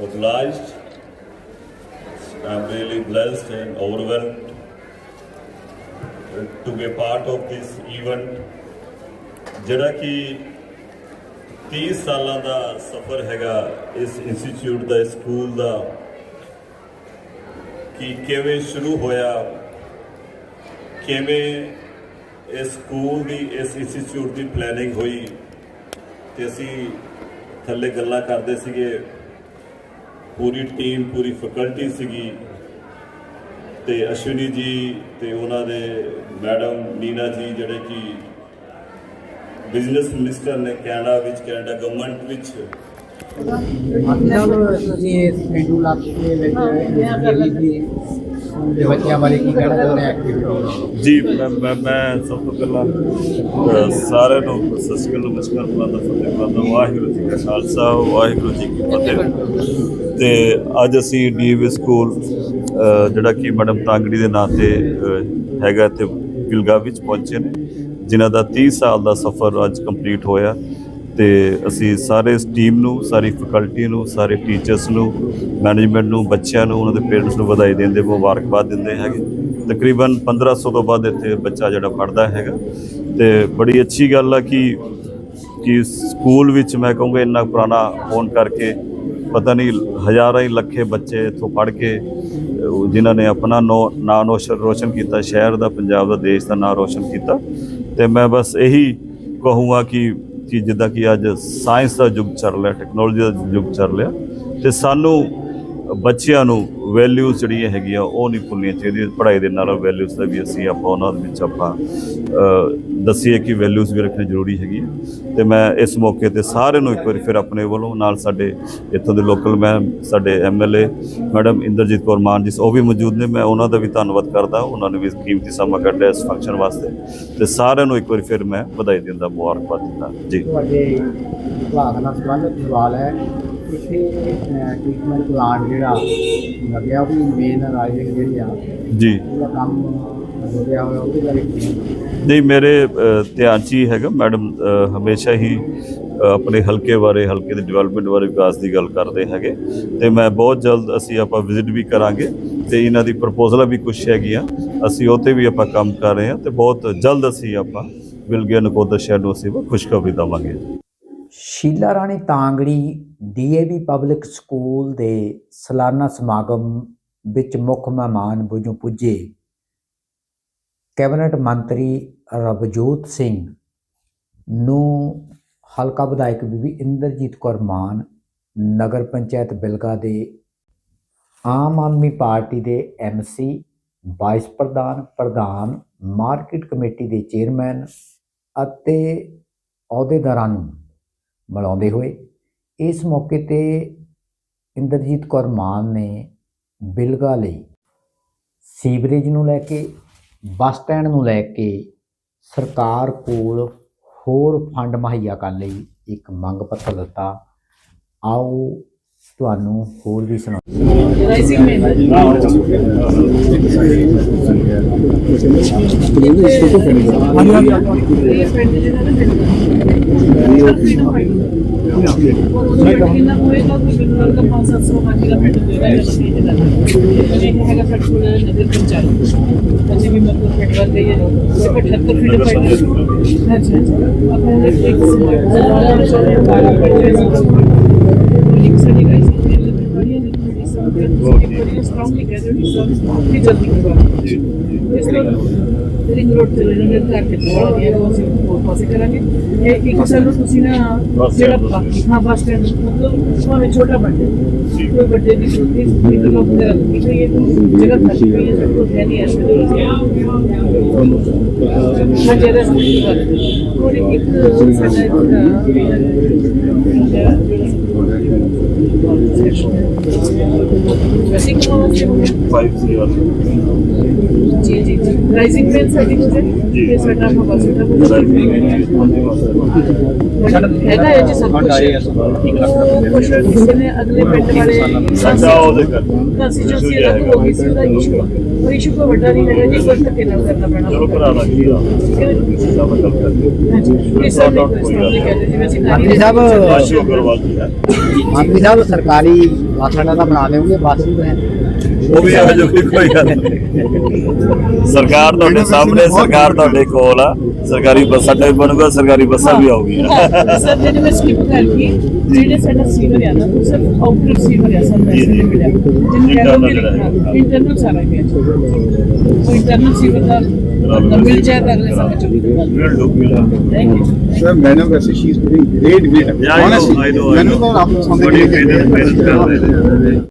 obliged. I'm really blessed and overwhelmed to be a part of this event. ਜਿਹੜਾ ਕਿ 30 ਸਾਲਾਂ ਦਾ ਸਫ਼ਰ ਹੈਗਾ ਇਸ ਇੰਸਟੀਚਿਊਟ ਦਾ, ਇਸ ਸਕੂਲ ਦਾ, ਕਿ ਕਿਵੇਂ ਸ਼ੁਰੂ ਹੋਇਆ, ਕਿਵੇਂ ਇਸ ਸਕੂਲ ਦੀ, ਇਸ ਇੰਸਟੀਚਿਊਟ ਦੀ ਪਲੈਨਿੰਗ ਹੋਈ, ਤੇ ਅਸੀਂ ਥੱਲੇ ਗੱਲਾਂ ਕਰਦੇ ਸੀਗੇ ਪੂਰੀ ਟੀਮ, ਪੂਰੀ ਫੈਕਲਟੀ ਸੀਗੀ। ਤੇ ਅਸ਼ਵਨੀ ਜੀ ਤੇ ਉਹਨਾਂ ਦੇ ਮੈਡਮ ਨੀਨਾ ਜੀ ਜਿਹੜੇ ਕਿ ਬਿਜ਼ਨਸ ਮਿਨਿਸਟਰ ਨੇ ਕੈਨੇਡਾ ਵਿੱਚ, ਕੈਨੇਡਾ ਗਵਰਨਮੈਂਟ ਵਿੱਚ। ਮਤਲਬ ਤੁਸੀਂ ਇਸ ਪਿੰਡੂ ਇਲਾਕੇ ਵਿੱਚ ਜਿਹੜੀ ਵੀ ਬੱਚਿਆਂ ਬਾਰੇ ਕੀ ਕਹਿਣਾ ਚਾਹੁੰਦੇ ਆ? ਐਕਟੀਵਿਟੀ ਜੀ ਮੈਂ ਮੈਂ ਮੈਂ ਸਭ ਤੋਂ ਪਹਿਲਾਂ ਅ, ਸਾਰਿਆਂ ਨੂੰ ਸਤਿ ਸ਼੍ਰੀ ਅਕਾਲ ਨਮਸਕਾਰ ਬੁਲਾਦਾ ਫਤਿਹ ਬੁਲਾਦਾ ਵਾਹਿਗੁਰੂ ਜੀ ਕਾ ਖਾਲਸਾ ਵਾਹਿਗੁਰੂ ਜੀ ਕੀ ਫਤਿਹ। ਤੇ ਅੱਜ ਅਸੀਂ ਡੀਵੀ ਸਕੂਲ ਅ, ਜਿਹੜਾ ਕਿ ਮੈਡਮ ਤਾਂਗੜੀ ਦੇ ਨਾਂ ਤੇ ਅ, ਹੈਗਾ ਤੇ ਗਿਲਗਾ ਵਿੱਚ ਪਹੁੰਚੇ ਨੇ ਜਿਨ੍ਹਾਂ ਦਾ 30 ਸਾਲ ਦਾ ਸਫ਼ਰ ਅੱਜ ਕੰਪਲੀਟ ਹੋਇਆ। ਤੇ ਅਸੀਂ ਸਾਰੇ ਇਸ ਟੀਮ ਨੂੰ, ਸਾਰੀ ਫੈਕਲਟੀ ਨੂੰ, ਸਾਰੇ ਟੀਚਰਸ ਨੂੰ ਮੈਨੇਜਮੈਂਟ ਨੂੰ, ਬੱਚਿਆਂ ਨੂੰ, ਉਹਨਾਂ ਦੇ ਪੇਰੈਂਟਸ ਨੂੰ ਵਧਾਈ ਦਿੰਦੇ ਮੁਬਾਰਕਬਾਦ ਦਿੰਦੇ ਹੈਗੇ। ਤਕਰੀਬਨ 1500 ਤੋਂ ਵੱਧ ਇੱਥੇ ਬੱਚਾ ਜਿਹੜਾ ਪੜ੍ਹਦਾ ਹੈਗਾ। ਤੇ ਬੜੀ ਅੱਛੀ ਗੱਲ ਆ ਕਿ ਕਿ ਸਕੂਲ ਵਿੱਚ ਮੈਂ ਕਹੂੰਗਾ ਇੰਨਾ ਪੁਰਾਣਾ ਹੋਣ ਕਰਕੇ ਪਤਾ ਨਹੀਂ ਹਜ਼ਾਰਾਂ ਹੀ ਲੱਖੇ ਬੱਚੇ ਇੱਥੋਂ ਪੜ੍ਹ ਕੇ, ਜਿਨ੍ਹਾਂ ਨੇ ਆਪਣਾ ਨੋ- ਨਾਂ ਰੋਸ਼ਨ ਰੋਸ਼ਨ ਕੀਤਾ, ਸ਼ਹਿਰ ਦਾ, ਪੰਜਾਬ ਦਾ, ਦੇਸ਼ ਦਾ ਨਾਂ ਰੋਸ਼ਨ ਕੀਤਾ। ਤੇ ਮੈਂ ਬਸ ਇਹੀ ਕਹੂੰਗਾ ਕਿ ਕਿ ਜਿੱਦਾਂ ਕਿ ਅੱਜ ਸਾਇੰਸ ਦਾ ਯੁੱਗ ਚੱਲ ਰਿਹਾ, ਟੈਕਨੋਲੋਜੀ ਦਾ ਯੁੱਗ ਚੱਲ ਰਿਹਾ ਤੇ ਸਾਨੂੰ ਬੱਚਿਆਂ ਨੂੰ ਵੈਲਿਊਜ਼ ਜਿਹੜੀਆਂ ਹੈਗੀਆਂ, ਉਹ ਨਹੀਂ ਭੁੱਲਣੀਆਂ ਚਾਹੀਦੀਆਂ। ਪੜ੍ਹਾਈ ਦੇ ਨਾਲ ਵੈਲਿਊਜ਼ ਦਾ ਵੀ ਅਸੀਂ ਆਪਾਂ ਉਹਨਾਂ ਦੇ ਵਿੱਚ ਆਪਾਂ ਦੱਸੀਏ ਕਿ ਵੈਲਿਊਜ਼ ਵੀ ਰੱਖਣੀ ਜ਼ਰੂਰੀ ਹੈਗੀ ਹੈ ਤੇ ਮੈਂ ਇਸ ਮੌਕੇ ਤੇ ਸਾਰਿਆਂ ਨੂੰ ਇੱਕ ਵਾਰੀ ਫਿਰ ਆਪਣੇ ਵੱਲੋਂ ਨਾਲ ਸਾਡੇ ਇੱਥੋਂ ਦੇ ਲੋਕਲ ਮੈਂ ਸਾਡੇ ਐਮਐਲਏ ਮੈਡਮ ਇੰਦਰਜੀਤ ਕੌਰ ਮਾਨ ਜੀ, ਉਹ ਵੀ ਮੌਜੂਦ ਨੇ। ਮੈਂ ਉਹਨਾਂ ਦਾ ਵੀ ਧੰਨਵਾਦ ਕਰਦਾ, ਉਹਨਾਂ ਨੇ ਵੀ ਕੀਮਤੀ ਸਮਾਂ ਕੱਢਿਆ ਇਸ ਫੰਕਸ਼ਨ ਵਾਸਤੇ। ਤੇ ਸਾਰਿਆਂ ਨੂੰ ਇੱਕ ਵਾਰੀ ਫਿਰ ਮੈਂ ਵਧਾਈ ਦਿੰਦਾ ਮੁਬਾਰਕਬਾਦ ਦਿੰਦਾ। ਜੀ। ਤੁਹਾਡੇ ਵਿਭਾਗ ਨਾਲ ਸੰਬੰਧਿਤ ਸਵਾਲ ਹੈ। ਇੱਥੇ ਟ੍ਰੀਟਮੈਂਟ ਪਲਾਂਟ ਜਿਹੜਾ ਲੱਗਿਆ ਉਹ ਵੀ ਮੇਨ ਰਾਈਜ਼ਿੰਗ ਜਿਹੜੀ ਆ ਜੀ। ਉਹਦਾ ਕੰਮ ਹੋ ਗਿਆ ਹੋਇਆ ਉਹਦੇ ਬਾਰੇ ਕੀ ਨਹੀਂ ਮੇਰੇ ਧਿਆਨ 'ਚ ਹੀ ਹੈਗਾ ਮੈਡਮ ਹਮੇਸ਼ਾ ਹੀ ਆਪਣੇ ਹਲਕੇ ਬਾਰੇ ਹਲਕੇ ਦੇ ਡਿਵੈਲਪਮੈਂਟ ਬਾਰੇ ਵਿਕਾਸ ਦੀ ਗੱਲ ਕਰਦੇ ਹੈਗੇ। ਤੇ ਮੈਂ ਬਹੁਤ ਜਲਦ ਅਸੀਂ ਆਪਾਂ ਵਿਜ਼ਿਟ ਵੀ ਕਰਾਂਗੇ ਤੇ ਇਹਨਾਂ ਦੀ ਪ੍ਰਪੋਜ਼ਲਾਂ ਵੀ ਕੁਝ ਹੈਗੀਆਂ ਅਸੀਂ ਉਹ 'ਤੇ ਵੀ ਆਪਾਂ ਕੰਮ ਕਰ ਰਹੇ ਹਾਂ ਤੇ ਬਹੁਤ ਜਲਦ ਅਸੀਂ ਆਪਾਂ ਵਿਲਗਿਆ ਨਕੋਦਰ ਸ਼ਹਿਰ ਨੂੰ ਅਸੀਂ ਖੁਸ਼ਖਬਰੀ ਦੇਵਾਂਗੇ। Sheela Rani Tangri DAV public school ਦੇ ਸਾਲਾਨਾ ਸਮਾਗਮ ਵਿੱਚ ਮੁੱਖ ਮਹਿਮਾਨ ਵਜੋਂ ਪੁੱਜੇ। ਕੈਬਨਿਟ ਮੰਤਰੀ ਰਵਜੋਤ ਸਿੰਘ ਨੂੰ ਹਲਕਾ ਵਿਧਾਇਕ ਬੀਬੀ ਇੰਦਰਜੀਤ ਕੌਰ ਮਾਨ, ਨਗਰ ਪੰਚਾਇਤ ਬਿਲਗਾ ਦੇ ਆਮ ਆਦਮੀ ਪਾਰਟੀ ਦੇ ਐਮਸੀ ਵਾਈਸ ਪ੍ਰਧਾਨ ਪ੍ਰਧਾਨ, ਮਾਰਕੀਟ ਕਮੇਟੀ ਦੇ ਚੇਅਰਮੈਨ ਅਤੇ ਅਹੁਦੇਦਾਰਾਂ ਨੂੰ ਮਿਲਾਉਂਦੇ ਹੋਏ, ਇਸ ਮੌਕੇ ਤੇ ਇੰਦਰਜੀਤ ਕੌਰ ਮਾਨ ਨੇ ਬਿਲਗਾ ਲਈ ਸੀਵਰੇਜ ਨੂੰ ਲੈ ਕੇ, ਬੱਸ ਸਟੈਂਡ ਨੂੰ ਲੈ ਕੇ ਸਰਕਾਰ ਕੋਲ ਹੋਰ ਫੰਡ ਮੁਹੱਈਆ ਕਰਨ ਲਈ ਇੱਕ ਮੰਗ ਪੱਤਰ ਦਿੱਤਾ। ਆਓ ਤੁਹਾਨੂੰ ਹੋਰ ਵੀ ਸੁਣਾ ਰਾਈਜ਼ਿੰਗ ਮੈਂਬਰ ਇਹ ਪਿੰਡ ਜਿਹੜਾ ਨਾ ਕਿੰਨਾ ਹੋਏਗਾ ਕੋਈ ਮੈਨੂੰ ਲੱਗਦਾ 500 ਕਿਲੋਮੀਟਰ ਪਿੰਡ ਦੇ ਰਿਹਾ ਹੈ ਜੀ ਹੈਗਾ ਸਾਡੇ ਕੋਲ ਨਗਰ ਪੰਚਾਇਤ ਅਜੇ ਵੀ ਮਤਲਬ ਪਿੰਡ ਵੱਲ ਗਈ ਹੈ ਤੇ 78 ਫੀਟ ਪਿੰਡ ਹੈ ਅੱਛਾ ਅੱਛਾ ਆਪਾਂ ਇੱਕ ਸਮਾਰਟ ਜ਼ੋਨ ਬਾਰਾ ਪੜ੍ਹੇ ਇੱਕ ਸਾਡੀ ਰਾਈਜ਼ਿੰਗ ਮੈਂਬਰ ਬੜੀ ਹੈ ਬੜੀ ਸਟਰੋਂਗਲੀ ਗੈਦਰਡ ਰਿਸੋਰਸ ਕਿ ਜਲਦੀ ਕਰਵਾ ਇਸ ਤੋਂ ਰਿੰਗ ਰੋਡ ਤੇ ਲੈਣੇ ਕਰ ਕੇ ਥੋੜਾ ਜਿਹਾ ਉਹ ਅਸੀਂ ਹੋਰ ਪਾਸੇ ਕਰਾਂਗੇ। ਇਹ ਇੱਕ ਸਾਨੂੰ ਤੁਸੀਂ ਨਾ ਜਿਹੜਾ ਬਾਕੀ ਹਾਂ ਬਸ ਸਟੈਂਡ। ਮਤਲਬ ਭਾਵੇਂ ਛੋਟਾ ਬੰਦੇ ਕੋਈ ਵੱਡੇ ਦੀ ਨਹੀਂ ਇੱਕ ਲੋਕ ਦੇ ਰੱਖੀ ਗਈ ਹੈ ਜਗ੍ਹਾ ਖਾਲੀ ਪਈ ਹੈ ਸਾਡੇ ਕੋਲ ਹੈ ਨਹੀਂ ਐਸੇ ਦੇ ਹਾਂ ਜਿਹੜਾ ਕੋਈ ਇੱਕ ਸਾਡਾ ਵੈਸੇ ਕਿਉਂ ਫਾਈਵ ਸੀ ਜੀ ਜੀ ਜੀ ਰਾਈਜ਼ਿੰਗ ਮੈਨ ਸਾਡੀ ਕੋਲ ਹਵਾ ਸਾਡਾ ਹੈਗਾ ਹੈ ਜੀ ਸਭ ਕੁਝ ਕਿਸੇ ਨੇ ਅਗਲੇ ਪਿੰਡ ਵਾਲੇ ਸਾਡਾ ਉਹਦੇ ਕਰ ਤਾਂ ਜੋ ਸੀ ਰੱਦ ਹੋ ਗਈ ਸੀ ਉਹਦਾ ਇਸ਼ੂ ਉਹ ਇਸ਼ੂ ਕੋ ਵੱਡਾ ਨਹੀਂ ਹੈਗਾ ਜੀ ਕੋਈ ਧੱਕੇ ਨਾਲ ਕਰਨਾ ਪੈਣਾ ਚਲੋ ਭਰਾ ਦਾ ਕੀ ਆ ਮਤਲਬ ਕਰਦੇ ਹਾਂਜੀ ਇਹ ਕੋਈ ਸਟੋਰੀ ਕਹਿੰਦੇ ਜਿਵੇਂ ਅਸੀਂ ਸਾਹਿਬ ਆਸ਼ੂ ਮੰਤਰੀ ਸਾਹਿਬ ਸਰਕਾਰੀ ਬੱਸ ਅੱਡਾ ਤਾਂ ਬਣਾ ਦੇਵਾਂਗੇ ਬੱਸ ਉਹ ਵੀ ਇਹੋ ਜਿਹੀ ਕੋਈ ਗੱਲ ਨਹੀਂ ਸਰਕਾਰ ਤੁਹਾਡੇ ਸਾਹਮਣੇ ਸਰਕਾਰ ਤੁਹਾਡੇ ਕੋਲ ਆ ਸਰਕਾਰੀ ਬੱਸ ਅੱਡਾ ਵੀ ਬਣੂਗਾ ਸਰਕਾਰੀ ਬੱਸਾਂ ਵੀ ਆਉਗੀਆਂ ਸਰ ਜਿਹਨੇ ਮੈਂ ਸਕਿਪ ਕਰ ਗਈ ਜਿਹੜੇ ਸਾਡਾ ਸੀਵਰ ਆ ਨਾ ਉਹ ਸਿਰਫ ਆਊਟਲੈਟ ਸੀਵਰ ਆ ਸਰ ਜੀ, ਵੈਸੇ ਜੀ। ਨਹੀਂ ਮਿਲਿਆ ਜਿਹਨੂੰ Internal ਕਹਿੰਦੇ ਜਿਹੜਾ ਹੈ। ਇੰਟਰਨਲ ਸਾਰਾ ਗਿਆ ਸੋ ਇੰਟਰਨਲ ਸੀਵਰ ਦਾ ਮਤਲਬ ਮਿਲ ਜਾਏ ਤਾਂ ਅਗਲੇ ਸਮੇਂ ਚ ਵੀ We'll do, we'll do. Thank you Sir, madam, वैसे she is doing great, great. Yeah, I know, Honestly, I know, I मैंने know. तो आपको समझ